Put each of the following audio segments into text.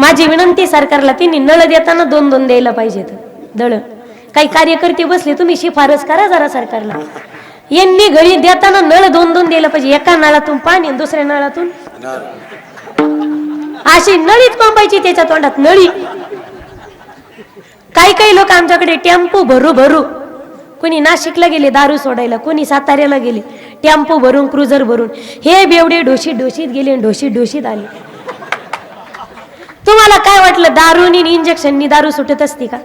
माझी विनंती सरकारला तिने नळ देताना दोन दोन द्यायला पाहिजेत. दळ काही कार्यकर्ते बसले तुम्ही शिफारस करा जरा सरकारला. यांनी घरी देताना नळ दोन दोन द्यायला पाहिजे. एका नळातून पाणी दुसऱ्या नळातून. अशी नळीत पंपायची त्याच्या तोंडात नळी. काही काही लोक आमच्याकडे टेम्पो भरू भरू. कोणी नाशिकला गेले दारू सोडायला. कोणी साताऱ्याला गेले टेम्पो भरून क्रुझर भरून. हे बेवडे ढोशीत ढोशीत गेले आणि ढोशीत ढोशीत आले. तुम्हाला काय वाटलं दारूनी इंजेक्शननी दारू सुटत असती का?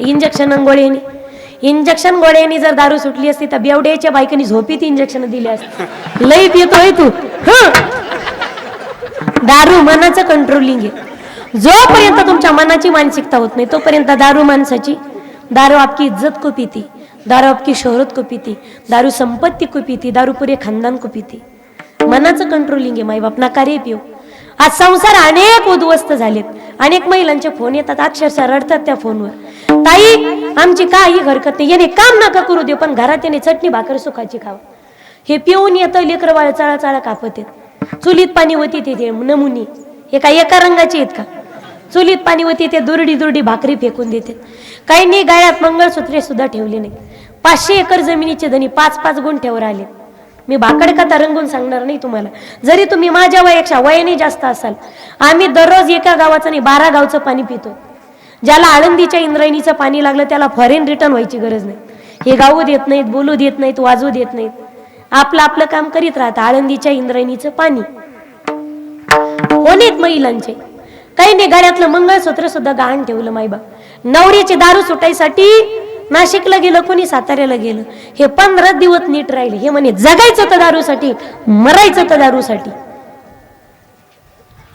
इंजेक्शन आणि गोळ्यानी. इंजेक्शन गोळ्यानी जर दारू सुटली असती तर बेवड्याच्या बायकांनी झोपीत इंजेक्शन दिले असते. लई पितोय तू. दारू मनाचं कंट्रोलिंग आहे. जोपर्यंत तुमच्या मनाची मानसिकता होत नाही तोपर्यंत दारू माणसाची दारू आपकी इज्जत को पीती दारू आपकी शोहरत को पिती दारू संपत्ती को पिती दारू पुरे खानदान को पीती. मनाचं कंट्रोलिंग आहे माईबाप नकारे पिऊ आज संसार अनेक उद्ध्वस्त झालेत. अनेक महिलांचे फोन येतात अक्षरशः रडतात त्या फोनवर. ताई आमची काही हरकत नाही. याने काम नका करू दे पण घरात याने चटणी भाकर सुखाची खावा. हे पिऊन येतं लेकर वाळ चाळा चाळा कापत येत चुलीत पाणी होती ते नमुनी. हे काय एका रंगाची आहेत का? चुलीत पाणी होती ते दुरडी दुरडी भाकरी फेकून देते काहींनी गाळ्यात मंगळसूत्रे सुद्धा ठेवले नाही पाचशे एकर जमिनीचे धनी पाच पाच गुण ठेवर आले मी भाकड कथा रंगून सांगणार नाही तुम्हाला. जरी तुम्ही माझ्या वयापेक्षा वयाने जास्त असाल आम्ही दररोज एका गावाचं नाही बारा गावचं पाणी पितो. ज्याला आळंदीच्या इंद्रायणीचं पाणी लागलं त्याला फॉरेन रिटर्न व्हायची गरज नाही. हे गाऊ देत नाहीत बोलू देत नाहीत वाजवू देत नाहीत. आपलं आपलं काम करीत राहतं आळंदीच्या इंद्रायणीचं पाणी. होणेत महिलांचे. काही नाही गाड्यातलं मंगळसूत्र सुद्धा गहाण ठेवलं माईबा नवरीची दारू सुटायसाठी नाशिकला गेलं कोणी साताऱ्याला गेलं हे पंधरा दिवस नीट राहिले. हे म्हणे जगायचं तर दारूसाठी मरायचं तर दारूसाठी.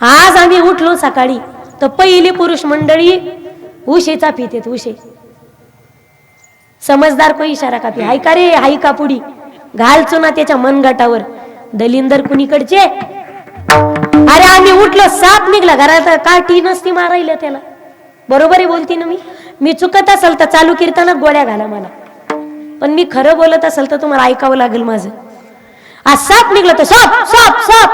आज आम्ही उठलो सकाळी तर पहिली पुरुष मंडळी उशेचा पितेत उशे. समजदार पण इशारा कापी हाय का रे हाय का पुडी घालचो ना त्याच्या मनगटावर. दलिंदर कुणीकडचे? अरे आम्ही उठलो साप निघला. घरात काठी नसती मारायला त्याला. बरोबर आहे बोलती ना मी? मी चुकत असेल तर चालू कीर्तनात गोळ्या घाला मला. पण मी खरं बोलत असेल तर तुम्हाला ऐकावं लागेल माझं. आज साप निघलं तर साप साप साप.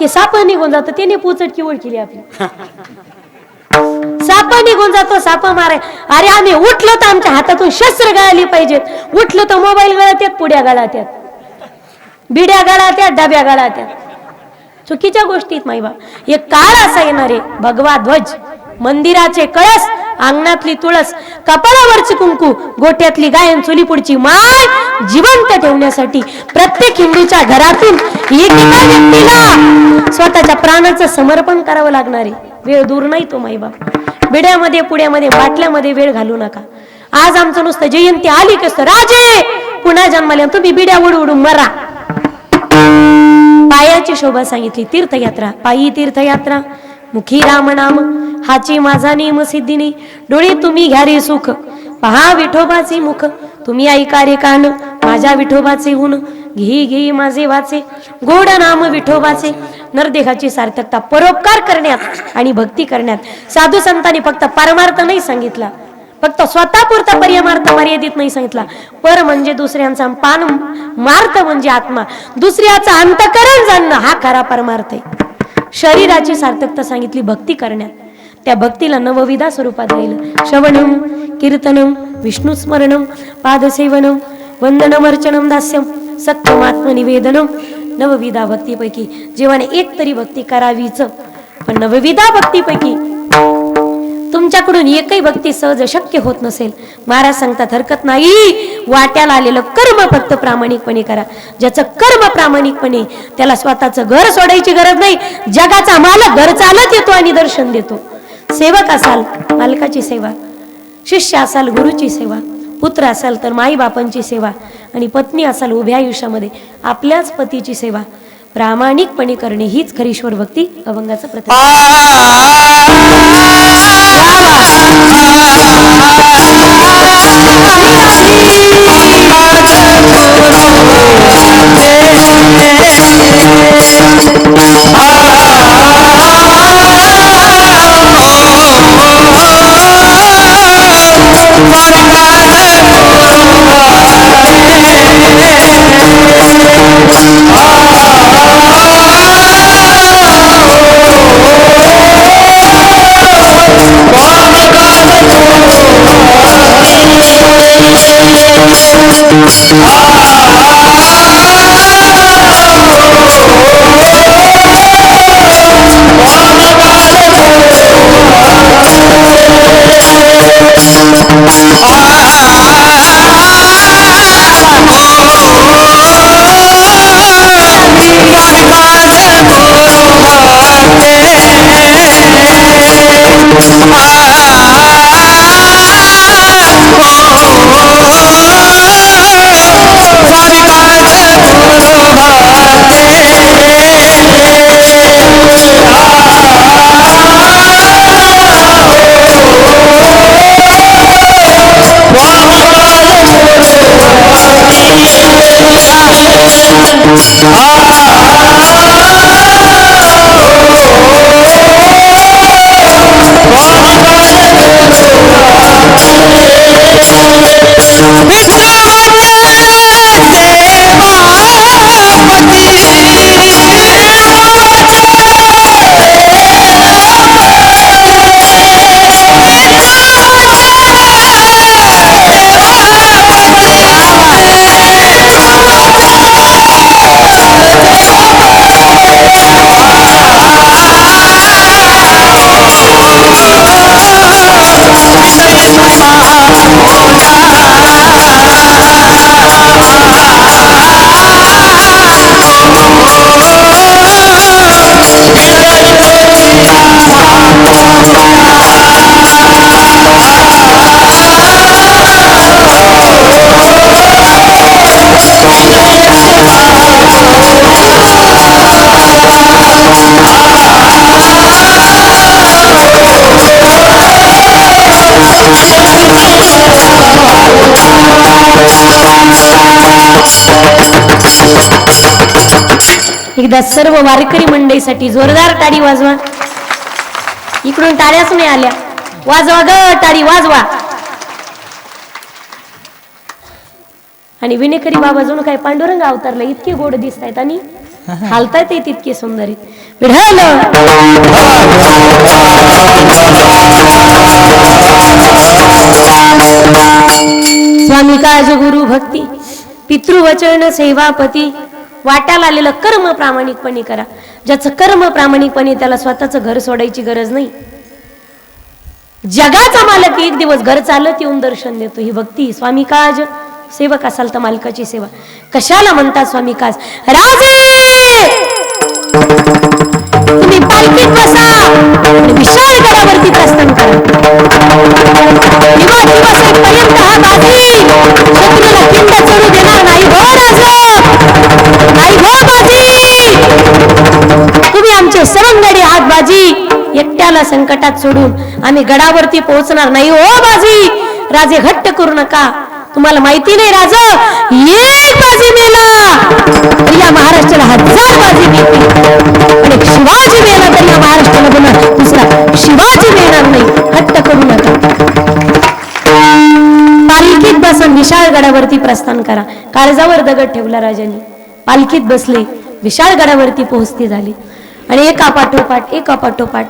ते साप निघून जातं. त्याने पुचटकी ओळखली आपली. साप निघून जातो साप माराय अरे आम्ही उठलो तर आमच्या हातातून शस्त्र गळाली पाहिजेत. उठलो तर मोबाईल गळात येत पुड्या गळात येत बिड्या गळात डब्या गळात चुकीच्या गोष्टीत माईबा एक काळ असा येणार. आहे भगवा ध्वज मंदिराचे कळस अंगणातली तुळस कपाळावरची कुंकू गोठ्यातली गायन चुली पुढची माय जिवंत ठेवण्यासाठी प्रत्येक हिंदूच्या घरातून एकेका व्यक्तीला स्वतःच्या प्राणाचं समर्पण करावं लागणार आहे. वेळ दूर नाही तो माईबाप. बिड्यामध्ये पुड्यामध्ये बाटल्यामध्ये वेळ घालू नका. आज आमचं नुसतं जयंती आली कसं असतं राजे! पुन्हा जन्माले तुम्ही बिड्या उडू उडून मरा. पायाची शोभा सांगितली तीर्थयात्रा. पायी तीर्थयात्रा. मुखी राम नाम हाची माझा नेम सिद्धिनी. डोळे तुम्ही घ्या रे सुख. पहा विठोबाचे मुख. तुम्ही ऐका रे कान. माझ्या विठोबाचे ऊन. घे घे माझे वाचे. गोड नाम विठोबाचे. नरदेहाची सार्थकता परोपकार करण्यात आणि भक्ती करण्यात. साधू संतांनी फक्त परमार्थ नाही सांगितला. फक्त स्वतःपुरता पर्यमार्थ मर्यादित नाही सांगितला. पर म्हणजे दुसऱ्यांचा पान मार्थ म्हणजे आत्मा. दुसऱ्याचं अंतकरण जाणणं हा खरा परमार्थ आहे. शरीराची सार्थकता सांगितली भक्ती करण्यात. त्या भक्तीला नवविधा स्वरूपात राहिलं श्रवणम कीर्तनम विष्णुस्मरणम पादसेवनम वंदनमर्चनम दास्यम सत्यमात्मनिवेदनम नवविधा भक्तीपैकी. जीवाने एक तरी भक्ती करावीच पण नवविधा भक्तीपैकी तुमच्याकडून एकही भक्ती सहज शक्य होत नसेल. महाराज सांगतात हरकत नाही. वाट्याला आलेलं कर्म फक्त प्रामाणिकपणे करा. ज्याचं कर्म प्रामाणिकपणे त्याला स्वतःचं घर सोडायची गरज नाही. जगाचा मालक घर चालत येतो आणि दर्शन देतो. सेवक असाल मालकाची सेवा. शिष्य असाल गुरुची सेवा. पुत्र असाल तर माई बापांची सेवा. आणि पत्नी असाल उभ्या आयुष्यामध्ये आपल्याच पतीची सेवा. प्रामाणिकपणे करणे हीच खरीश्वर भक्ती अभंगाचं Oh! Ah एकदा सर्व वारकरी मंडळीसाठी जोरदार टाळी वाजवा. इकडून टाळ्याच नाही आल्या. वाजवा ग टाळी वाजवा. आणि विनेकरी बाबा जणू काय पांडुरंग अवतारला इतके गोड दिसत आहेत आणि हालतायत ते तितके सुंदर स्वामी काज गुरु भक्ती पितृवचन सेवापती वाट्याला आलेलं कर्म प्रामाणिकपणे करा. ज्याचं कर्म प्रामाणिकपणे त्याला स्वतःचं घर सोडायची गरज नाही. जगाचा मालक एक दिवस घर चालत येऊन दर्शन देतो. ही भक्ती स्वामी काज सेवक असाल तर मालकाची सेवा. कशाला म्हणतात स्वामी काज? राजे! तुम्ही पालखीत बसा. आणि गडावरती प्रस्थान करा. दिवस दिवस एकट्याला संकटात सोडून आम्ही गडावरती पोहोचणार नाही. ओ बाजी राजे घट्ट करू नका. तुम्हाला माहिती नाही राज? एक बाजी मेला. तर या महाराष्ट्राला हजार बाजी मिळतील. आणि शिवाजी मेला तर या महाराष्ट्राला पुन्हा दुसरा शिवाजी मिळणार नाही. हट्ट करू नका. पालखीत बसून विशाळ गडावरती प्रस्थान करा. काळजावर दगड ठेवला राजाने. पालखीत बसले. विशाळ गडावरती पोहोचते झाले. आणि एका पाठोपाठ एका पाठोपाठ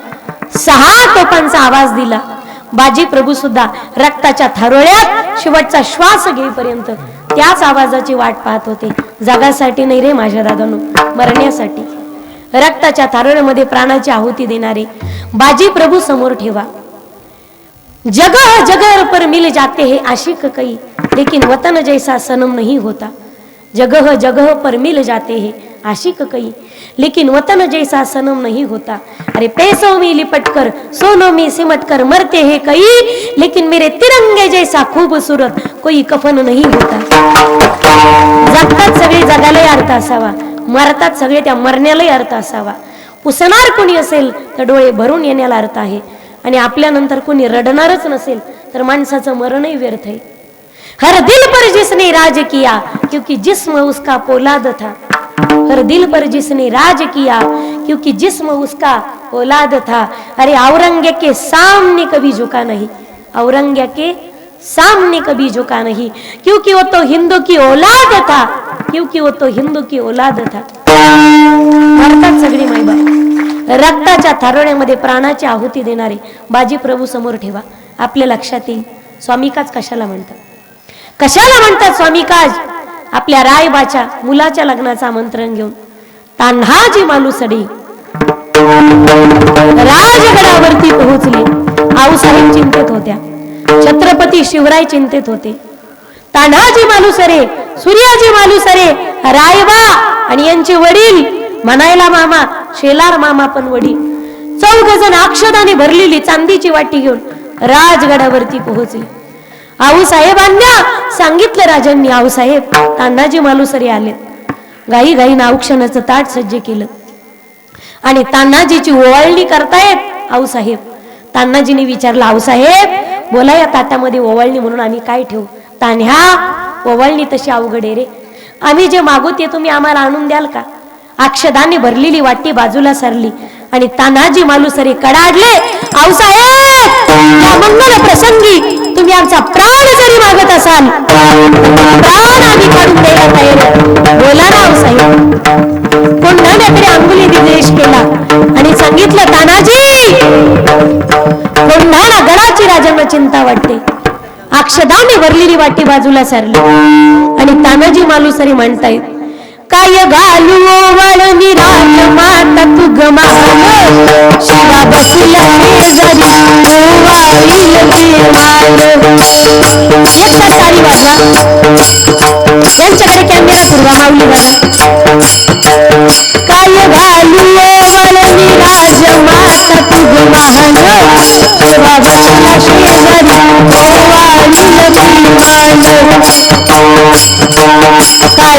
सहा तोफांचा आवाज दिला. बाजी प्रभू सुद्धा रक्ताच्या थारोळ्यात शेवटचा श्वास घेईपर्यंत त्याच आवाजाची वाट पाहत होते. जगासाठी नाही रे माझ्या दादानो मरण्यासाठी. रक्ताच्या थारोळ्यामध्ये प्राणाची आहुती देणारे बाजी प्रभू समोर ठेवा. जगह जगर पर मिल जाते हे आशिक कई लेकिन वतन जैसा सनम नाही होता. जगह जगह पर मिल जाते हे आशिक कई लेकिन वतन जैसा सनम नहीं होता। अरे पैसों में लिपट कर सोनों में सिमट कर मरते हैं कई लेकिन मेरे तिरंगे जैसा खूबसूरत कोई कफन नहीं होता। जगतात सगळे जगालाही अर्थ असावा मरतात सगळे त्या मरण्यालाही अर्थ असावा. पुसणार कोणी असेल तर डोळे भरून येण्याला अर्थ आहे. आणि आपल्यानंतर कोणी रडणारच नसेल तर माणसाचं मरणही व्यर्थ आहे. हर दिल पर जिसने राज किया क्योंकि जिस्म उसका पोलाद था. हर दिल पर जिसने राज किया क्योंकि जिस्म उसका औलाद था। अरे औरंगे के सामने कभी झुका नहीं। औरंगे के सामने कभी झुका नहीं। क्योंकि वो तो हिंदू की औलाद था। क्योंकि वो तो हिंदू की औलाद था। भारतात सगळी मायबाप रक्ताच्या थारोळ्यामध्ये प्राणाची आहुती देणारे बाजी प्रभू समोर ठेवा. आपल्या लक्षात येईल. स्वामिकाज कशाला म्हणतात? कशाला म्हणतात स्वामिकाज आपल्या रायबाच्या मुलाच्या लग्नाचं आमंत्रण घेऊन तान्हाजी मालुसडी राजगडावरती पोहोचले. आऊसाहेब चिंतेत होत्या. छत्रपती शिवराय चिंतेत होते. तान्हाजी मालुसरे सूर्याजी मालुसरे रायबा आणि यांचे वडील म्हणायला मामा शेलार मामा पण वडील. चौघ जण अक्षदाने भरलेली चांदीची वाटी घेऊन राजगडावरती पोहोचले. आऊसाहेबांना सांगितलं राजांनी आऊसाहेब तान्हाजी मालुसरी आले. गाई गाई नावक्षणाचं ताट सज्ज केलं. आणि तान्हाजीची ओवाळणी करतायत आऊसाहेब तान्हाजीने विचारलं आऊसाहेब बोला या ताटामध्ये ओवाळणी म्हणून आम्ही काय ठेवू? तान्ह्या ओवाळणी तशी अवघड आहे रे. आम्ही जे मागू ते तुम्ही आम्हाला आणून द्याल का? अक्षदाने भरलेली वाटी बाजूला सरली आणि तान्हाजी मालुसरे कडाडले आऊसाहेब या मंगल प्रसंगी तुम्ही आमचा प्राण जरी मागत असाल प्राण आम्ही काढून द्यायला तयार बोला राव हो साहेब. कोणाने तरी अंगुली निर्देश केला? आणि सांगितलं तानाजी! कोणाला गडाची राजांना चिंता वाटते? अक्षदाने वरलेली वाटी बाजूला सरली. आणि तानाजी मालुसरी म्हणतायत काय घालू वळणी राज माता तू गमान शिवा बसल्या शेजारी ओवाळील देवान एकदा टाळी वाजवा. यांच्याकडे कॅमेरा पुरवा माऊली बघा काय घालू वळणी राज माता तू गमान शिवा बसल्या शेजारी ओवाळील देवान काय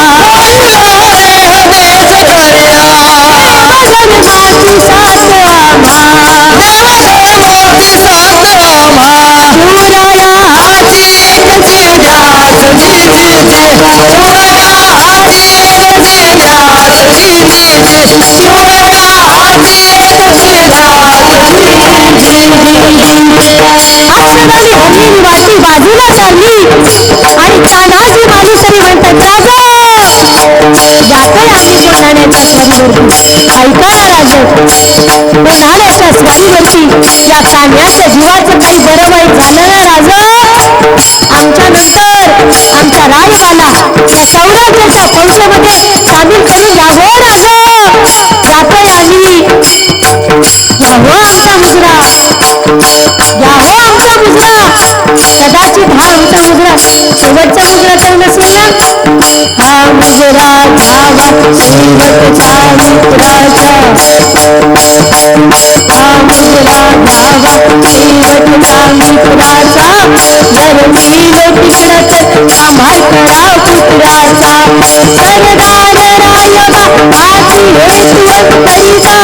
अक्षराने हरीण वाटी बाजूला चालली आणि तानाजी तरी म्हणतात राजा जातोय आम्ही कोणाण्याच्या स्वारीवरती ऐका राज कोणाण्याच्या स्वारीवरती या कान्याच्या जीवाचं काही बरं वाईट झालं ना राजा आमच्या नंतर आमच्या रायबाला या सौराज्याच्या फौजेमध्ये सामील करून घ्यावं राजा जातोय आम्ही. हा आमचा मुजरा शेवटचा मुजरा तर नसेल ना हा मुजरा घ्यावा शेवटच्या मित्राचा. हा मुजरा घ्यावा शेवटच्या मित्राचा. जर मिलो तिकडच आम्हाल करा पुत्राचा सरदार रायबा आजी हेतू करीता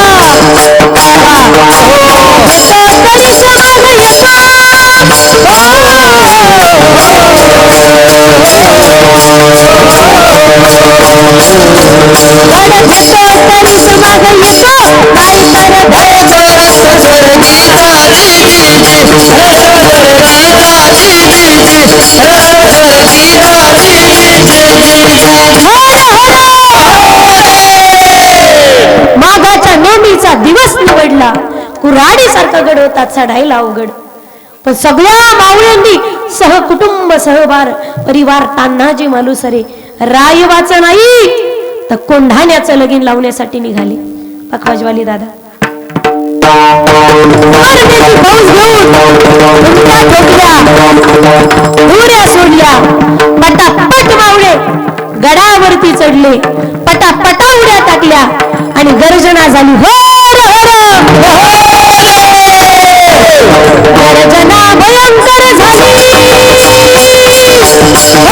माघाच्या नोंदीचा दिवस निवडला. कुऱ्हाडीसारखा गड होता चढायला अवघड. पण सगळ्या मावळ्यांनी सहकुटुंब सहभार परिवार तान्हाजी मालुसरे रायवाचं नाही तर कोंढाण्याचं लगीन लावण्यासाठी निघाले. पखवाजवाली दादा. सोडल्या पटापट मावळे गडावरती चढले पटापटा उड्या टाकल्या आणि गर्जना झाली. होर होर. गर्जना भयंकर झाली गर्जना भयंकर झाली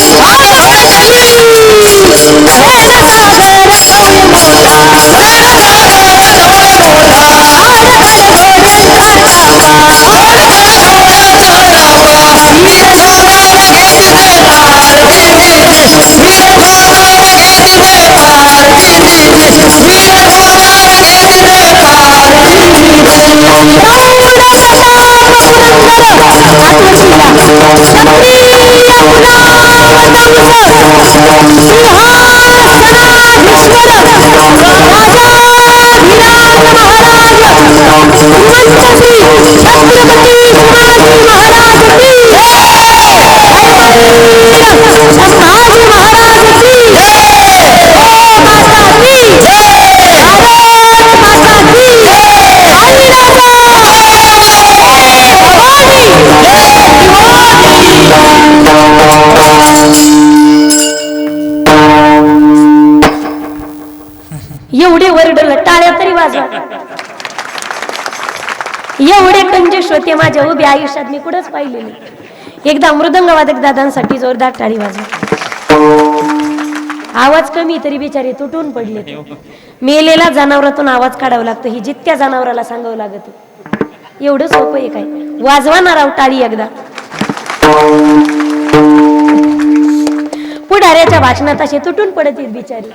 एवढे होते माझ्या उभे आयुष्यात मी कुठंच पाहिले एकदा मृदंग वादक दादांसाठी जोरदार टाळी वाजव. आवाज कमी तरी बिचारे तुटून पडले मेलेला जनावरातून आवाज काढावा लागतो ही जितक्या जनावराला सांगावं लागत. एवढं सोपं आहे काय? वाजवा ना राव टाळी एकदा. पुढाऱ्याच्या भाषणात असे तुटून पडत येत बिचारी.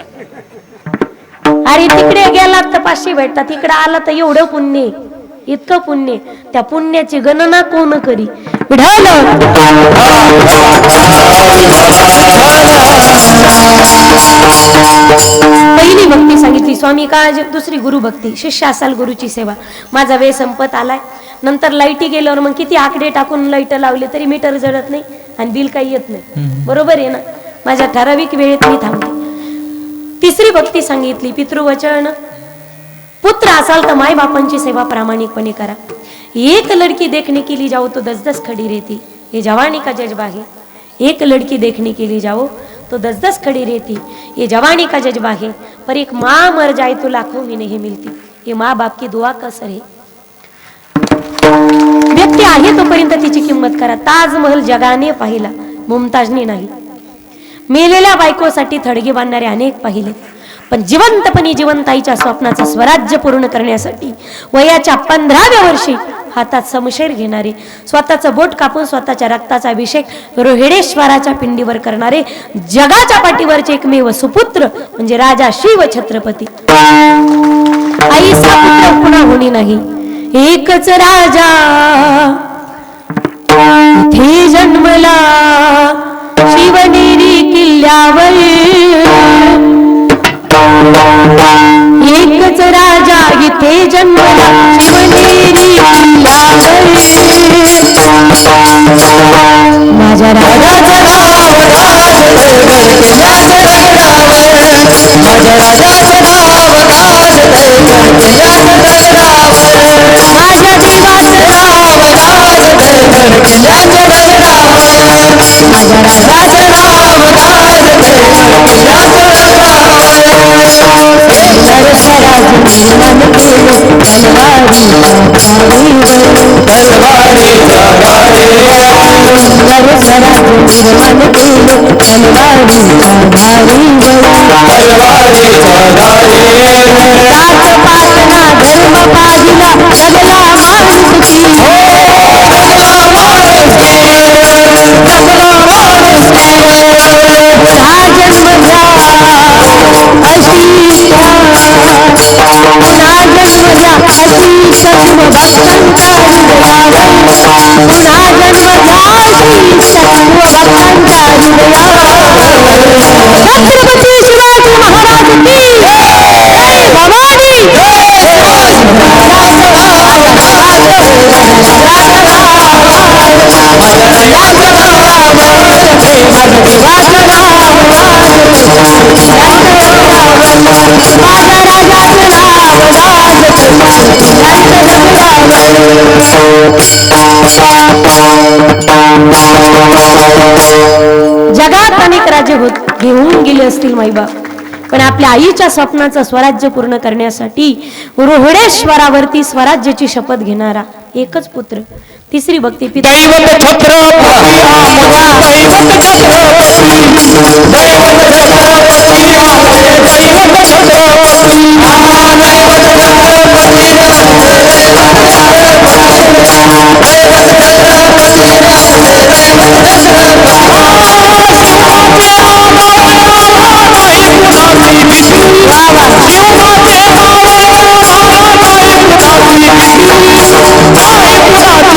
अरे तिकडे गेलात तर पाचशे भेटतात तिकडे आला तर एवढं पुण्य इतकं पुण्य. त्या पुण्याची गणना कोण करी? पहिली भक्ती सांगितली स्वामी काळजी दुसरी गुरु भक्ती शिष्य असाल गुरुची सेवा. माझा वेळ संपत आलाय. नंतर लाईटी गेल्यावर मग किती आकडे टाकून लाइट लावली तरी मीटर जळत नाही आणि बिल काही येत नाही. बरोबर आहे ना? माझ्या ठराविक वेळेत मी थांबते. तिसरी भक्ती सांगितली पितृवचन पुत्र असाल तर माय बापांची सेवा प्रामाणिकपणे करा. एक लड़की देखने के लिए जाओ तो दस दस खड़ी रहती ये जवानी का जज्बा है एक लड़की देखने के लिए जाओ तो दस दस खड़ी रहती ये जवानी का जज्बा है पर एक माँ मर जाए तो लाखों में नहीं मिलती. ये माँ बाप की दुआ का असर है व्यक्ती आहे तोपर्यंत तिची किंमत करा. ताजमहल जगाने पाहिला मुमताजने नाही. मेलेल्या बायकोसाठी थडगे बांधणारे अनेक पाहिले. पण जिवंतपणी जिवंताईच्या स्वप्नाचं स्वराज्य पूर्ण करण्यासाठी वयाच्या पंधराव्या वर्षी हातात समशेर घेणारे स्वतःचं बोट कापून स्वतःच्या रक्ताचा अभिषेक रोहिडेश्वराच्या पिंडीवर करणारे जगाच्या पाठीवरचे एकमेव सुपुत्र म्हणजे राजा शिव छत्रपती. आईचा पुत्र पुन्हा होणी नाही. एकच राजा इथे जन्मला. शिवनेरी किल्ल्यावर एकच राजा इथे जन्मला शिवनेरी माझ्या राजाचं नाव माझ्या राजाचं नाव माझ्या देवाचं नाव पाटणा धर्म पाहिला सगला माणुसकी राजन्मजा Rock and roll. माईबाप पण आपल्या आईच्या स्वप्नाचं स्वराज्य पूर्ण करण्यासाठी रोहडेश्वरावरती स्वराज्याची शपथ घेणारा एकच पुत्र तिसरी भक्ती पिता. Sabe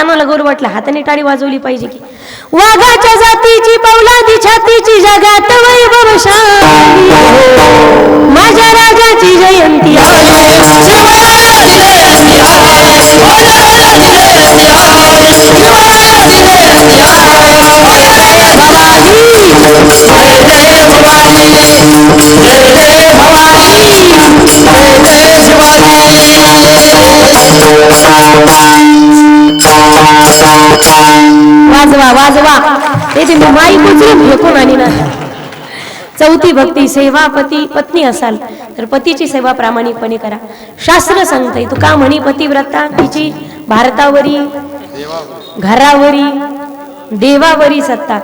कानाला गोर हाताने टाळी वाजवली पाहिजे की. वाघाच्या जातीची पौलादी छातीची जगात वैभव माझ्या राजाची जयंती. वाजवा वाजवा. ते ते मी माई उचलून फेकून आणि ना? चौथी भक्ती सेवा पती पत्नी असाल तर पतीची सेवा प्रामाणिकपणे करा. शास्त्र सांगतंय तू का म्हणी पतिव्रता तिची भारतावरी घरावरी देवावरी सत्ता.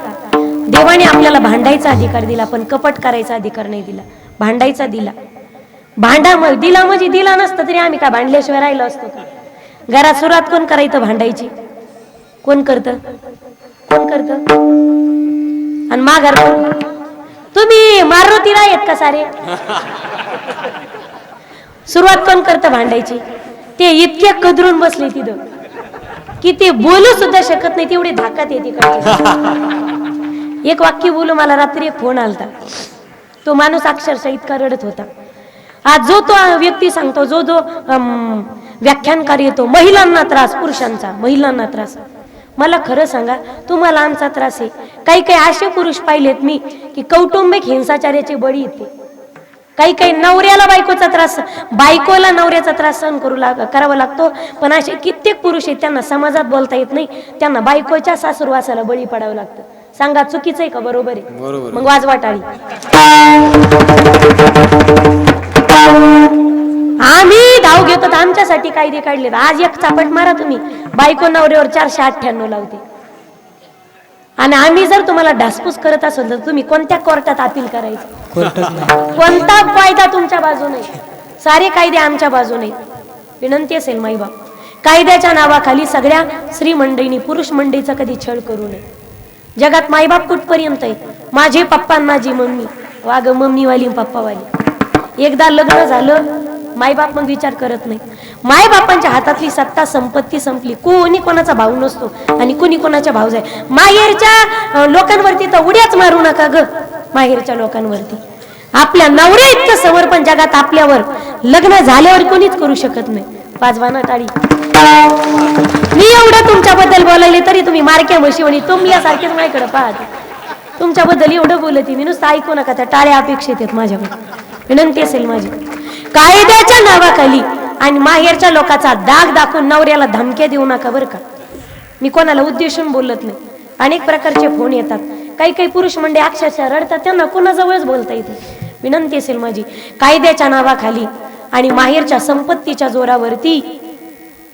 देवाने आपल्याला भांडायचा अधिकार दिला पण कपट करायचा अधिकार नाही दिला. भांडायचा दिला. भांडा मग दिला म्हणजे दिला नसतं तरी आम्ही का भांडल्याशिवाय राहिलो असतो का? घरात सुरुवात कोण करायचं भांडायची? कोण करत? कोण करत? आणि माघार तुम्ही मारुतीला आहेत का सारे? सुरुवात कोण करतं भांडायची? ते इतके कदरून बसले तिथं. की ते बोलू सुद्धा शकत नाही तेवढी धाकात येते एक वाक्य बोलू मला रात्री एक फोन आलता. तो माणूस अक्षरशः इतका रडत होता. आज जो तो व्यक्ती सांगतो जो जो व्याख्यानकार येतो महिलांना त्रास पुरुषांचा महिलांना त्रास. मला खरं सांगा तुम्हाला आमचा त्रास आहे. काही काही असे पुरुष पाहिलेत मी की कौटुंबिक हिंसाचाराचे बळी येते. काही काही नवऱ्याला बायकोचा त्रास बायकोला नवऱ्याचा त्रास सहन करू लाग करावा लागतो. पण असे कित्येक पुरुष आहेत त्यांना समाजात बोलता येत नाही. त्यांना बायकोच्या सासुरवासाला बळी पडावं लागतं. सांगा चुकीचं आहे का? बरोबर आहे. मग वाजवा टाळी. आम्ही धाव घेतो आमच्यासाठी कायदे काढले आज एक चापट मारा तुम्ही. बायको नवऱ्यावर चारशे अठ्ठ्याण्णव लावते. आणि आम्ही जर तुम्हाला ढासपूस करत असेल तर तुम्ही कोणत्या कोर्टात अपील करायचं? कोणता कायदा तुमच्या बाजूने? सारे कायदे आमच्या बाजूने. विनंती असेल माईबाप कायद्याच्या नावाखाली सगळ्या स्त्री मंडळींनी पुरुष मंडळीचा कधी छळ करू नये. जगात माईबाप कुठपर्यंत आहे माझे पप्पा आणि माझी मम्मी. वाग मम्मीवाली पप्पावाली. एकदा लग्न झालं मायबाप मग विचार करत नाही. मायबापांच्या हातातली सत्ता संपत्ती संपली. कोणी कोणाचा भाऊ नसतो आणि कोणी कोणाच्या भाऊ जाय. माहेरच्या लोकांवरती तर उड्याच मारू नका ग. माहेरच्या लोकांवरती. आपल्या नवऱ्या इतकं समर्पण जगात आपल्यावर लग्न झाल्यावर कोणीच करू शकत नाही. पाचवाना टाळी. मी एवढं तुमच्याबद्दल बोलायले तरी तुम्ही मारक्या म्हशी तुम्ही यासारखेच माझ्याकडे पाहत. तुमच्याबद्दल एवढं बोलते मी नुसतं ऐकू नका त्या टाळ्या अपेक्षित आहेत माझ्याकडे विनंती असेल माझी. कायद्याच्या नावाखाली आणि माहेरच्या लोकांचा दाग दाखवून नवऱ्याला धमक्या देऊ नका बरं का? मी कोणाला उद्देशून बोलत नाही. अनेक प्रकारचे फोन येतात. काही काही पुरुष मंडळी अक्षरशः रडतात. त्यांना कोणाजवळच बोलता येते विनंती असेल माझी कायद्याच्या नावाखाली आणि माहेरच्या संपत्तीच्या जोरावरती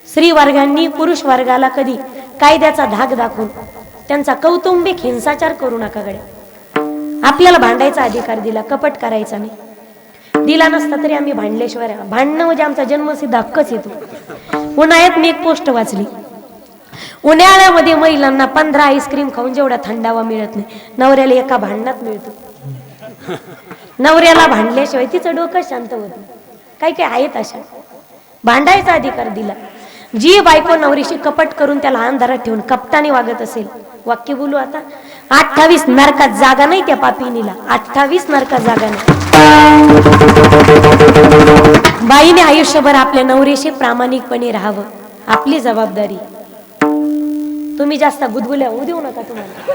स्त्री वर्गांनी पुरुष वर्गाला कधी कायद्याचा धाक दाखवून त्यांचा कौटुंबिक हिंसाचार करू नका गड्या. आपल्याला भांडायचा अधिकार दिला कपट करायचा नाही दिला नसता तरी आम्ही भांडल्याशिवाय भांडणं म्हणजे आमचा जन्मसिद्ध हक्कच येतो उन्हाळ्यात मी एक पोस्ट वाचली. उन्हाळ्यामध्ये महिलांना पंधरा आईस्क्रीम खाऊन जेवढा थंडावा मिळत नाही नवऱ्याला एका भांडणात मिळतो. नवऱ्याला भांडल्याशिवाय तिचं डोकं शांत होत काही काही आहेत अशा. भांडायचा अधिकार दिला. जी बायको नवरीशी कपट करून त्याला अंधारात ठेवून कपटाने वागत असेल वाक्य बोलू आता. अठ्ठावीस नरकात जागा नाही त्या पापिनीला अठ्ठावीस नरकात जागा नाही. बाईने आयुष्यभर आपल्या नवरेशी प्रामाणिकपणे राहावं आपली जबाबदारी. तुम्ही जास्त गुदगुल्या होऊ देऊ नका तुम्हाला.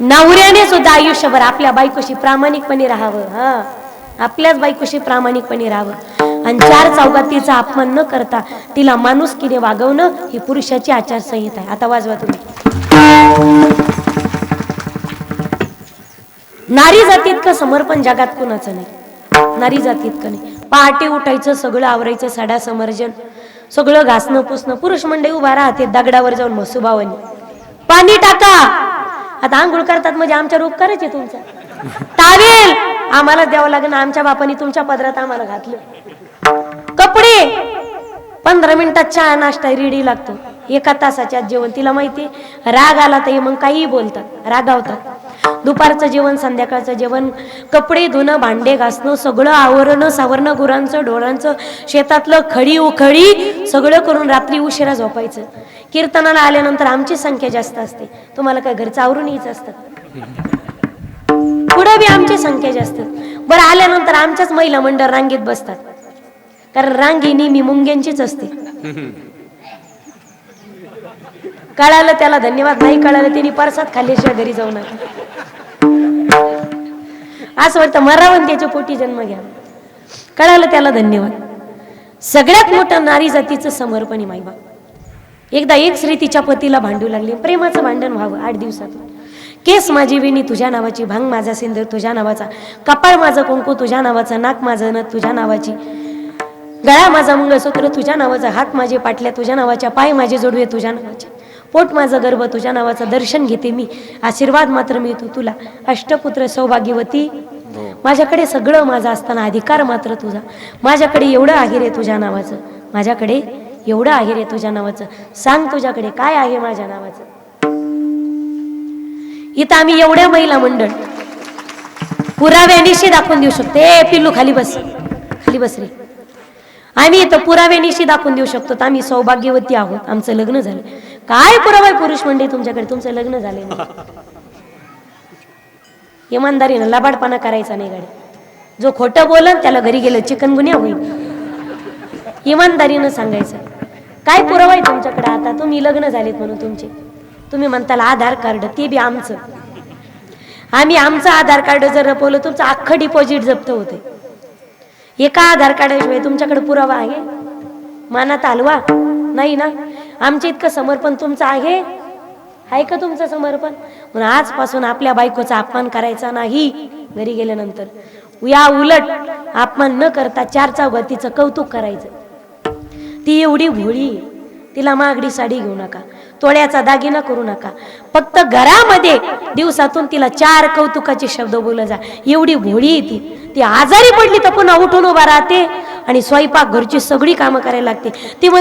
नवऱ्याने सुद्धा आयुष्यभर आपल्या बायकोशी प्रामाणिकपणे राहावं हा. आपल्याच बायकोशी प्रामाणिकपणे राहावं. आणि चार चौघात तिचा अपमान न करता तिला माणुसकीने वागवणं ही पुरुषाची आचारसंहिता आहे. आता वाजवा तुम्ही. नारी जाती इतकं समर्पण जगात कुणाचं नाही. नारी जाती इतकं नाही. पहाटे उठायचं सगळं आवरायचं सड्या समर्जन सगळं घासणं पुसणं. पुरुष मंडळी उभा राहते दगडावर जाऊन मसुभावानी पाणी टाका. आता आंघोळ करतात म्हणजे आमच्या रोग करायचे तुमचा. टावेल आम्हाला द्यावं लागेल. आमच्या बापाने तुमच्या पदरात आम्हाला घातलं. कपडे. पंधरा मिनिटात चहा नाश्ता रेडी लागतो. एका तासाच्या आत जेवण. तिला माहिती राग आला तर मग काहीही बोलतात. रागावतात. दुपारचं जेवण संध्याकाळचं जेवण कपडे धुणं भांडे घासणं सगळं आवरणं सावरणं गुरांचं ढोरांचं शेतातलं खडी उखडी सगळं करून रात्री उशिरा झोपायचं. कीर्तनाला आल्यानंतर आमची संख्या जास्त असते. तुम्हाला काय घरचं आवरून यायचं असतं. पुढे बी आमची संख्या जास्त. बरं आल्यानंतर आमच्याच महिला मंडळ रांगेत बसतात. कारण रांगी नेहमी मुंग्यांचीच असते. कळालं त्याला धन्यवाद नाही कळालं त्यांनी परसात खाल्ल्याशिवाय घरी जाऊ नका. असं वाटतं मरावं त्याच्या पोटी जन्म घ्या. कळालं त्याला धन्यवाद. सगळ्यात मोठं नारी जातीचं समर्पण आहे माईबा एकदा एक स्त्री तिच्या पतीला भांडू लागली. प्रेमाचं भांडण व्हावं आठ दिवसातून केस माझी विणी तुझ्या नावाची. भांग माझा सिंदर तुझ्या नावाचा. कपाळ माझं कुंकू तुझ्या नावाचा. नाक माझं नथ तुझ्या नावाची. गळा माझा मंगळसूत्र तुझ्या नावाचा. हात माझे पाटल्या तुझ्या नावाच्या. पाय माझे जोडवे तुझ्या नावाचे. पोट माझं गर्भ तुझ्या नावाचं दर्शन घेते मी. आशीर्वाद मात्र मिळतो तुला. अष्टपुत्र सौभाग्यवती. माझ्याकडे सगळं माझं असताना अधिकार मात्र तुझा. माझ्याकडे एवढं आहे रे तुझ्या नावाचं. माझ्याकडे एवढं आहे रे तुझ्या नावाचं. सांग तुझ्याकडे काय आहे माझ्या नावाचं. इथं आम्ही एवढ्या महिला मंडळ. पुराव्यानिशी दाखवून देऊ शकतो. ए पिल्लू खाली बस. खाली बस रे. आम्ही इथं पुराव्यानिशी दाखवून देऊ शकतो. तर आम्ही सौभाग्यवती आहोत. आमचं लग्न झालं. काय पुरावा आहे पुरुष मंडळी तुमच्याकडे? तुमचं लग्न झाले इमानदारीनं लबाडपणा करायचा नाही गाडी. जो खोटं बोलन त्याला घरी गेलं चिकनगुन्या होईल. इमानदारीनं सांगायचं. काय पुरावा आहे तुमच्याकडे आता? तुम्ही लग्न झालेत म्हणून तुमचे. तुम्ही म्हणताल आधार कार्ड ते बी आमचं. आम्ही आमचं आधार कार्ड जर रपवलं तुमचं अख्खं डिपॉझिट जप्त होते एका आधार कार्डाशिवाय तुमच्याकडे पुरावा आहे? मानात हलवा नाही ना? आमच्या इतकं समर्पण तुमचं आहे? आहे का तुमचं समर्पण? म्हणून आजपासून आपल्या बायकोचा अपमान करायचा नाही. घरी गेल्यानंतर. या उलट अपमान न करता चार चौघात तिचं कौतुक करायचं. ती एवढी भोळी तिला मागडी साडी घेऊ नका. तोड्याचा दागिना करू नका. फक्त घरामध्ये दिवसातून तिला चार कौतुकाचे शब्द बोल जा. एवढी भोळी आहे ती. ती आजारी पडली तर पुन्हा उठून उभा राहते आणि स्वयंपाक घरची सगळी कामं करायला लागते. ती म्हण